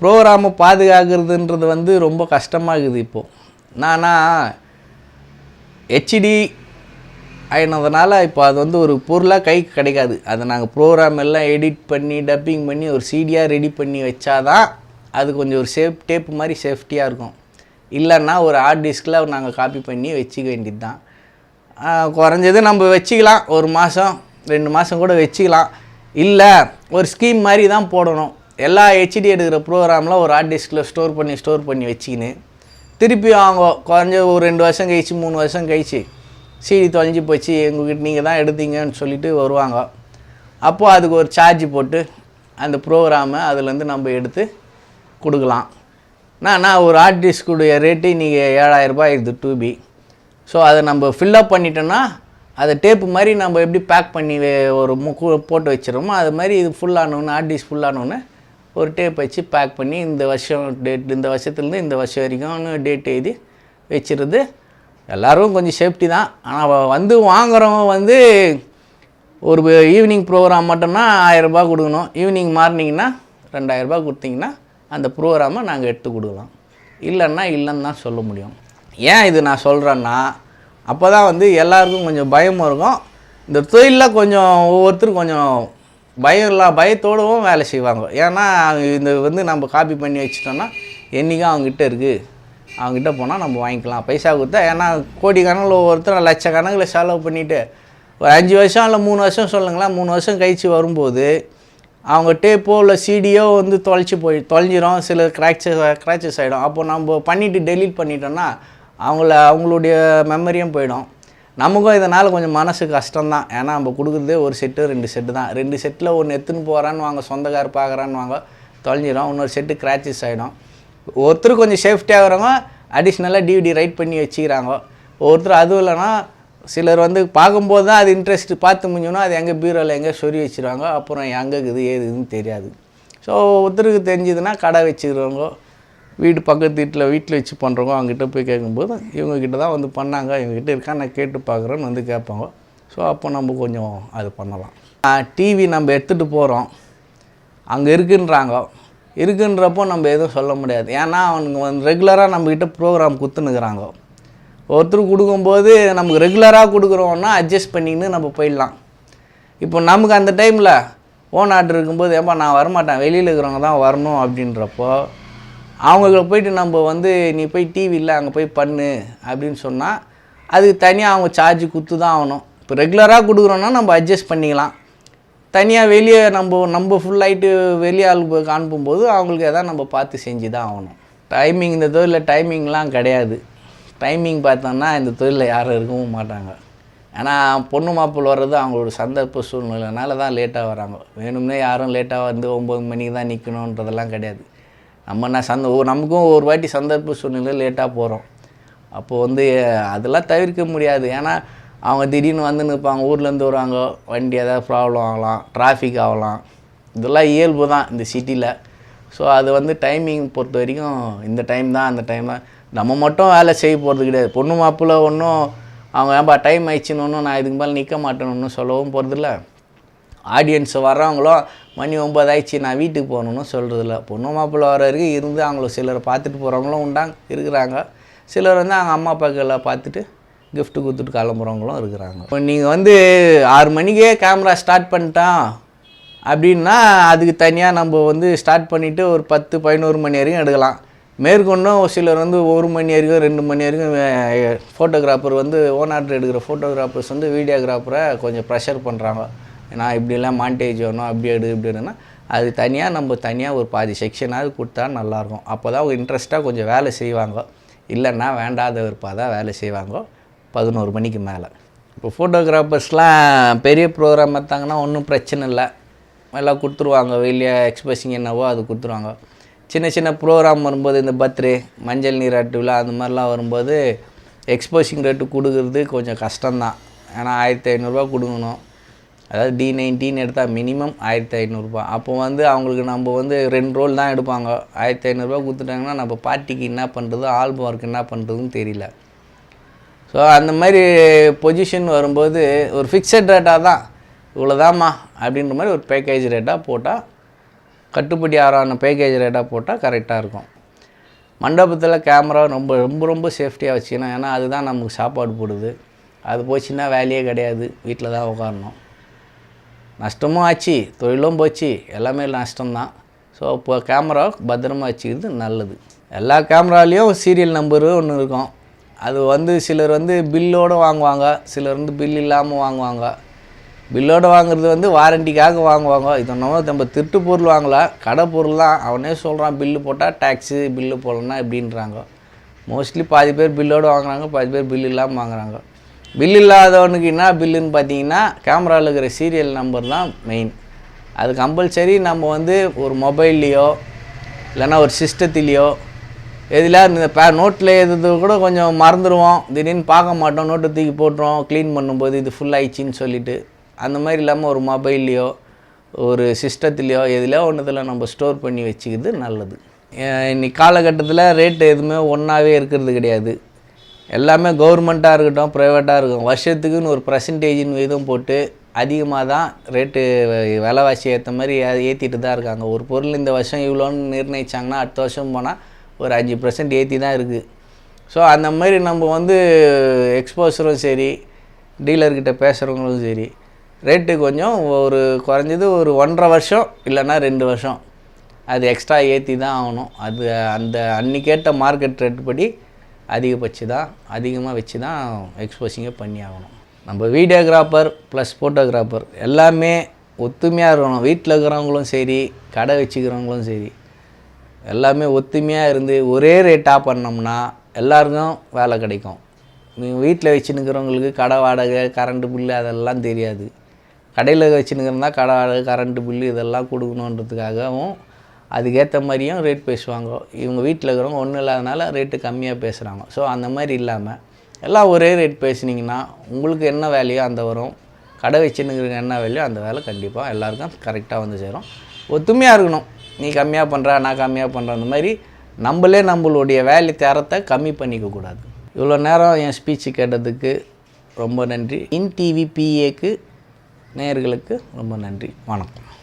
ப்ரோக்ராமை பாதுகாக்கிறதுன்றது வந்து ரொம்ப கஷ்டமாகுது இப்போது நானா ஹெச்டி ஆயினதுனால இப்போ அது வந்து ஒரு பொருளாக கைக்கு கிடைக்காது. அதை நாங்கள் ப்ரோக்ராம் எல்லாம் எடிட் பண்ணி டப்பிங் பண்ணி ஒரு சீடியாக ரெடி பண்ணி வச்சாதான் அது கொஞ்சம் ஒரு சேஃப் டேப் மாதிரி சேஃப்டியாக இருக்கும். இல்லைன்னா ஒரு ஹார்ட் டிஸ்கில் நாங்கள் காப்பி பண்ணி வச்சுக்க வேண்டியது தான் குறைஞ்சது நம்ம வச்சுக்கலாம். ஒரு மாதம் ரெண்டு மாதம் கூட வச்சுக்கலாம். இல்லை ஒரு ஸ்கீம் மாதிரி தான் போடணும். எல்லா ஹெச்டி எடுக்கிற ப்ரோக்ராமில் ஒரு ஹார்ட் டிஸ்கில் ஸ்டோர் பண்ணி ஸ்டோர் பண்ணி வச்சுக்கின்னு திருப்பி அவங்க குறைஞ்ச ஒரு ரெண்டு வருஷம் கழிச்சு மூணு வருஷம் கழிச்சு சீடி தொலைஞ்சி போச்சு எங்ககிட்ட நீங்கள் தான் எடுத்தீங்கன்னு சொல்லிட்டு வருவாங்க. அப்போது அதுக்கு ஒரு சார்ஜ் போட்டு அந்த ப்ரோக்ராமை அதுலேருந்து நம்ம எடுத்து கொடுக்கலாம். நான் நான் ஒரு ஹார்ட் டிஸ்குடைய ரேட்டு இன்றைக்கி ஏழாயிரரூபா இருக்குது டூ பி ஸோ அதை நம்ம ஃபில்லப் பண்ணிட்டோன்னா அதை டேப்பு மாதிரி நம்ம எப்படி பேக் பண்ணி ஒரு முக்கு போட்டு வச்சிடறோமோ அது மாதிரி இது ஃபுல்லானோன்னு ஹார்ட் டிஸ்க் ஃபுல்லானோன்னு ஒரு டேப் வச்சு பேக் பண்ணி இந்த வருஷம் டேட் இந்த வருஷத்துலேருந்து இந்த வருஷம் வரைக்கும்னு டேட் எழுதி வச்சுருது. எல்லோரும் கொஞ்சம் சேஃப்டி தான். ஆனால் வந்து வாங்குகிறவங்க வந்து ஒரு ஈவினிங் ப்ரோக்ராம் மட்டும்னா ஆயரரூபா கொடுக்கணும். ஈவினிங் மார்னிங்னா ரெண்டாயிரரூபா கொடுத்தீங்கன்னா அந்த ப்ரோக்ராமை நாங்கள் எடுத்து கொடுக்கலாம். இல்லைன்னா இல்லைன்னு தான் சொல்ல முடியும். ஏன் இது நான் சொல்கிறேன்னா அப்போ தான் வந்து எல்லாருக்கும் கொஞ்சம் பயமும் இருக்கும். இந்த தொழிலில் கொஞ்சம் ஒவ்வொருத்தரும் கொஞ்சம் பயம் இல்லை பயத்தோடவும் வேலை செய்வாங்க. ஏன்னா இந்த வந்து நம்ம காப்பி பண்ணி வச்சிட்டோன்னா என்றைக்கும் அவங்ககிட்ட இருக்குது அவங்ககிட்ட போனால் நம்ம வாங்கிக்கலாம். பைசா கொடுத்தா ஏன்னா கோடி கணக்கில் ஒவ்வொருத்தர் லட்சக்கணக்கில் செலவு பண்ணிவிட்டு ஒரு அஞ்சு வருஷம் இல்லை மூணு வருஷம் சொல்லுங்களேன். மூணு வருஷம் கழிச்சு வரும்போது அவங்க டேப்போ இல்லை சிடியோ வந்து தொலைச்சி போய் தொலைஞ்சிரும். சில கிராக்சஸ் கிராச்சஸ் ஆகிடும் அப்போ நம்ம பண்ணிவிட்டு டெலீட் பண்ணிட்டோன்னா அவங்கள அவங்களுடைய மெமரியும் போயிடும். நமக்கும் இதனால் கொஞ்சம் மனசு கஷ்டம்தான். ஏன்னா நம்ம கொடுக்குறதே ஒரு செட்டு ரெண்டு செட்டு தான். ரெண்டு செட்டில் ஒன்று எடுத்துன்னு போகிறான்னு வாங்க சொந்தக்கார் பார்க்குறான்னு வாங்க தொலைஞ்சிரும். இன்னொரு செட்டு கிராச்சஸ் ஆகிடும் ஒருத்தர் கொஞ்சம் சேஃப்டியாகிறவங்க அடிஷ்னலாக டிவிடி ரைட் பண்ணி வச்சுக்கிறாங்க. ஒருத்தர் அதுவும் இல்லைன்னா சிலர் வந்து பார்க்கும்போது தான் அது இன்ட்ரெஸ்ட் பார்த்து முடிஞ்சோன்னா அது எங்கே பீரோவில் எங்கே சொறி வச்சுருவாங்க. அப்புறம் எங்கே இருக்குது ஏதுன்னு தெரியாது. ஸோ ஒருத்தருக்கு தெரிஞ்சதுன்னா கடை வச்சுக்கிறவங்க வீடு பக்கத்து வீட்டில் வீட்டில் வச்சு பண்ணுறவங்க அவங்ககிட்ட போய் கேட்கும்போது இவங்கக்கிட்ட தான் வந்து பண்ணாங்க இவங்ககிட்ட இருக்கா நான் கேட்டு பார்க்குறேன்னு வந்து கேட்பாங்க. ஸோ அப்போ நம்ம கொஞ்சம் அது பண்ணலாம். டிவி நம்ம எடுத்துகிட்டு போகிறோம் அங்கே இருக்குன்றாங்க. இருக்குன்றப்போ நம்ம எதுவும் சொல்ல முடியாது. ஏன்னா அவனுங்க வந்து ரெகுலராக நம்மக்கிட்ட ப்ரோக்ராம் குத்துனுக்குறாங்க. ஒருத்தர் கொடுக்கும்போது நமக்கு ரெகுலராக கொடுக்குறோன்னா அட்ஜஸ்ட் பண்ணிக்கின்னு நம்ம போயிடலாம். இப்போ நமக்கு அந்த டைமில் ஓன் ஆர்டர் இருக்கும்போது ஏப்பா நான் வரமாட்டேன். வெளியில் இருக்கிறவங்க தான் வரணும். அப்படின்றப்போ அவங்கள போயிட்டு நம்ம வந்து நீ போய் டிவியில் அங்கே போய் பண்ணு அப்படின்னு சொன்னால் அதுக்கு தனியாக அவங்க சார்ஜ் கொடுத்து தான் ஆகணும். இப்போ ரெகுலராக கொடுக்குறோன்னா நம்ம அட்ஜஸ்ட் பண்ணிக்கலாம். தனியாக வெளியே நம்ம நம்ம ஃபுல் ஆகிட்டு வெளியே ஆளுக்கு அனுப்பும்போது அவங்களுக்கு எதாவது நம்ம பார்த்து செஞ்சு தான் ஆகணும். டைமிங் இந்த தொழிலில் டைமிங்லாம் கிடையாது. டைமிங் பார்த்தோன்னா இந்த தொழிலில் யாரும் இருக்கவும் மாட்டாங்க. ஏன்னா பொண்ணு மாப்பிள்ளை வர்றது அவங்களோட சந்தர்ப்ப சூழ்நிலைனால தான் லேட்டாக வராங்க. வேணும்னே யாரும் லேட்டாக வந்து ஒம்பது மணிக்கு தான் நிற்கணுன்றதெல்லாம் கிடையாது. நம்ம என்ன சந்த நமக்கும் ஒரு வாட்டி சந்தர்ப்ப சூழ்நிலை லேட்டாக போகிறோம் அப்போது வந்து அதெல்லாம் தவிர்க்க முடியாது. ஏன்னா அவங்க திடீர்னு வந்து நிற்பாங்க. ஊர்லேருந்து வருவாங்க. வண்டி ஏதாவது ப்ராப்ளம் ஆகலாம். டிராஃபிக் ஆகலாம். இதெல்லாம் இயல்பு தான் இந்த சிட்டியில் ஸோ அது வந்து டைமிங் பொறுத்த வரைக்கும் இந்த டைம் தான் அந்த டைம் தான். நம்ம மட்டும் வேலை செய்ய போகிறது கிடையாது. பொண்ணு மாப்பிள்ள ஒன்றும் அவங்க ஏன்பா டைம் ஆயிடுச்சுன்னு ஒன்றும் நான் இதுக்கு மேலே நிற்க மாட்டேன்னு ஒன்றும் சொல்லவும் போகிறதில்ல ஆடியன்ஸ் வர்றவங்களும் மணி ஒம்பதாயிடுச்சு நான் வீட்டுக்கு போகணுன்னு சொல்கிறதில்ல பொண்ணு மாப்பிள்ளை வர வரைக்கும் இருந்து அவங்கள சிலரை பார்த்துட்டு போகிறவங்களும் உண்டாங்க இருக்கிறாங்க. சிலர் வந்து அவங்க அம்மா அப்பாக்களை பார்த்துட்டு கிஃப்ட்டு கொடுத்துட்டு கிளம்புறவங்களும் இருக்கிறாங்க. இப்போ நீங்கள் வந்து ஆறு மணிக்கே கேமரா ஸ்டார்ட் பண்ணிட்டான் அப்படின்னா அதுக்கு தனியாக நம்ம வந்து ஸ்டார்ட் பண்ணிவிட்டு ஒரு பத்து பதினோரு மணி வரைக்கும் எடுக்கலாம். மேற்கொண்டும் சிலர் வந்து ஒரு மணி வரைக்கும் ரெண்டு மணி வரைக்கும் ஃபோட்டோகிராஃபர் வந்து ஓன் எடுக்கிற ஃபோட்டோகிராஃபர்ஸ் வந்து வீடியோகிராஃபரை கொஞ்சம் ப்ரெஷர் பண்ணுறாங்க நான் இப்படிலாம் மாண்டேஜ் வேணும் அப்படி எடு இப்படி எடுன்னா அது தனியாக நம்ம தனியாக ஒரு பாதி செக்ஷனாவது கொடுத்தா நல்லாயிருக்கும். அப்போ தான் அவங்க இன்ட்ரெஸ்ட்டாக கொஞ்சம் வேலை செய்வாங்க. இல்லைன்னா வேண்டாத விருப்பாக தான் வேலை செய்வாங்க. பதினோரு மணிக்கு மேலே. இப்போ ஃபோட்டோகிராஃபர்ஸ்லாம் பெரிய ப்ரோக்ராம் எடுத்தாங்கன்னா ஒன்றும் பிரச்சனை இல்லை. எல்லாம் கொடுத்துருவாங்க. வெளியே எக்ஸ்பிரஸிங் என்னவோ அது கொடுத்துருவாங்க. சின்ன சின்ன ப்ரோக்ராம் வரும்போது இந்த பர்த்டே மஞ்சள் நீராட்டு விழா அந்த மாதிரிலாம் வரும்போது எக்ஸ்போசிங் ரேட்டு கொடுக்குறது கொஞ்சம் கஷ்டம்தான். ஏன்னா ஆயிரத்தி ஐநூறுரூவா கொடுக்கணும். அதாவது டி நைன்டீன் எடுத்தால் மினிமம் ஆயிரத்தி ஐநூறுரூபா அப்போ வந்து அவங்களுக்கு நம்ம வந்து ரெண்டு ரோல் தான் எடுப்பாங்க. ஆயிரத்தி ஐநூறுரூவா கொடுத்துட்டாங்கன்னா நம்ம பார்ட்டிக்கு என்ன பண்ணுறது ஆல்பம் ஒர்க் என்ன பண்ணுறதுன்னு தெரியல. ஸோ அந்த மாதிரி பொசிஷன் வரும்போது ஒரு ஃபிக்ஸட் ரேட்டாக தான். இவ்வளோதாம்மா அப்படின்ற மாதிரி ஒரு பேக்கேஜ் ரேட்டாக போட்டால் கட்டுப்படி ஆறான பேக்கேஜ் ரேட்டாக போட்டால் கரெக்டாக இருக்கும். மண்டபத்தில் கேமரா ரொம்ப ரொம்ப ரொம்ப சேஃப்டியாக வச்சுக்கணும். ஏன்னா அதுதான் நமக்கு சாப்பாடு போடுது. அது போச்சுன்னா வேலையே கிடையாது. வீட்டில் தான் உட்காரணும் நஷ்டமும் ஆச்சு தொழிலும் போச்சு எல்லாமே நஷ்டம்தான். ஸோ இப்போ கேமரா பத்திரமா வச்சுக்கிறது நல்லது. எல்லா கேமராலேயும் சீரியல் நம்பரு ஒன்று இருக்கும். அது வந்து சிலர் வந்து பில்லோடு வாங்குவாங்க சிலர் வந்து பில் இல்லாமல் வாங்குவாங்க. பில்லோடு வாங்குறது வந்து வாரண்டிக்காக வாங்குவாங்க. இது ஒன்றும் நம்ம திருட்டு பொருள் வாங்கலாம் கடை பொருள் தான். அவனே சொல்கிறான் பில்லு போட்டால் டேக்ஸு பில்லு போடலன்னா எப்படின்றாங்க மோஸ்ட்லி பாதி பேர் பில்லோடு வாங்குறாங்க பாதி பேர் பில் இல்லாமல் வாங்குறாங்க. பில் இல்லாதவனுக்கு என்ன பில்லுன்னு பார்த்தீங்கன்னா கேமராவில் இருக்கிற சீரியல் நம்பர் தான் மெயின் அது கம்பல்சரி நம்ம வந்து ஒரு மொபைல்லையோ இல்லைன்னா ஒரு சிஸ்டத்துலேயோ எதில் இந்த பே நோட்டில் எழுதுறது கூட கொஞ்சம் மறந்துடுவோம். திடீர்னு பார்க்க மாட்டோம். நோட்டை தூக்கி போட்டுருவோம். க்ளீன் பண்ணும்போது இது ஃபுல் ஆயிடுச்சின்னு சொல்லிட்டு. அந்த மாதிரி இல்லாமல் ஒரு மொபைல்லையோ ஒரு சிஸ்டத்துலேயோ எதுலையோ ஒன்றுத்தில் நம்ம ஸ்டோர் பண்ணி வச்சுக்கிறது நல்லது. இன்னைக்கு காலகட்டத்தில் ரேட்டு எதுவுமே ஒன்றாவே இருக்கிறது கிடையாது. எல்லாமே கவர்மெண்ட்டாக இருக்கட்டும் ப்ரைவேட்டாக இருக்கும் வருஷத்துக்குன்னு ஒரு பர்சன்டேஜின் விதம் போட்டு அதிகமாக தான் ரேட்டு விலைவாசி ஏற்ற மாதிரி ஏற்றிட்டு தான் இருக்காங்க. ஒரு பொருள் இந்த வருஷம் இவ்வளோன்னு நிர்ணயிச்சாங்கன்னா அடுத்த வருஷம் போனால் ஒரு அஞ்சு பர்சன்ட் ஏற்றி தான் இருக்குது ஸோ அந்த மாதிரி நம்ம வந்து எக்ஸ்போசரும் சரி டீலர்கிட்ட பேசுகிறவங்களும் சரி ரேட்டு கொஞ்சம் ஒரு குறைஞ்சது ஒரு ஒன்றரை வருஷம் இல்லைன்னா ரெண்டு வருஷம். அது எக்ஸ்ட்ரா ஏற்றி தான் ஆகணும். அது அந்த அன்றைக்கேட்ட மார்க்கெட் ரேட் படி அதிகபட்சம் தான் அதிகமாக வச்சு தான் எக்ஸ்போசிங்கே பண்ணி ஆகணும் நம்ம வீடியோகிராஃபர் ப்ளஸ் ஃபோட்டோகிராஃபர் எல்லாமே ஒத்துமையாக இருக்கணும். வீட்டில் இருக்கிறவங்களும் சரி கடை வச்சுக்கிறவங்களும் சரி எல்லாமே ஒத்துமையாக இருந்து ஒரே ரேட்டாக பண்ணோம்னா எல்லாருக்கும் வேலை கிடைக்கும். நீங்கள் வீட்டில் வச்சுன்னுக்கிறவங்களுக்கு கடை வாடகை கரண்ட்டு பில்லு அதெல்லாம் தெரியாது. கடையில் வச்சுன்னுக்கிறதா கடை வாடகை கரண்ட்டு பில்லு இதெல்லாம் கொடுக்கணுன்றதுக்காகவும் அதுக்கேற்ற மாதிரியும் ரேட் பேசுவாங்க. இவங்க வீட்டில் இருக்கிறவங்க ஒன்றும் இல்லாதனால ரேட்டு கம்மியாக பேசுகிறாங்க ஸோ அந்த மாதிரி இல்லாமல் எல்லாம் ஒரே ரேட் பேசுனீங்கன்னா உங்களுக்கு என்ன வேலையோ அந்த வரும். கடை வச்சுன்னுக்கிறவங்க என்ன வேலையோ அந்த வேலை கண்டிப்பாக எல்லாருக்கும் கரெக்டாக வந்து சேரும். ஒத்துமையாக இருக்கணும். நீ கம்மியாக பண்ணுற நான் கம்மியாக பண்ணுற அந்த மாதிரி நம்மளே நம்மளுடைய வேலை தரத்தை கம்மி பண்ணிக்க கூடாது. இவ்வளோ நேரம் என் ஸ்பீச்சு கேட்டதுக்கு ரொம்ப நன்றி. இன் டிவி பிஏக்கு நேயர்களுக்கு ரொம்ப நன்றி. வணக்கம்.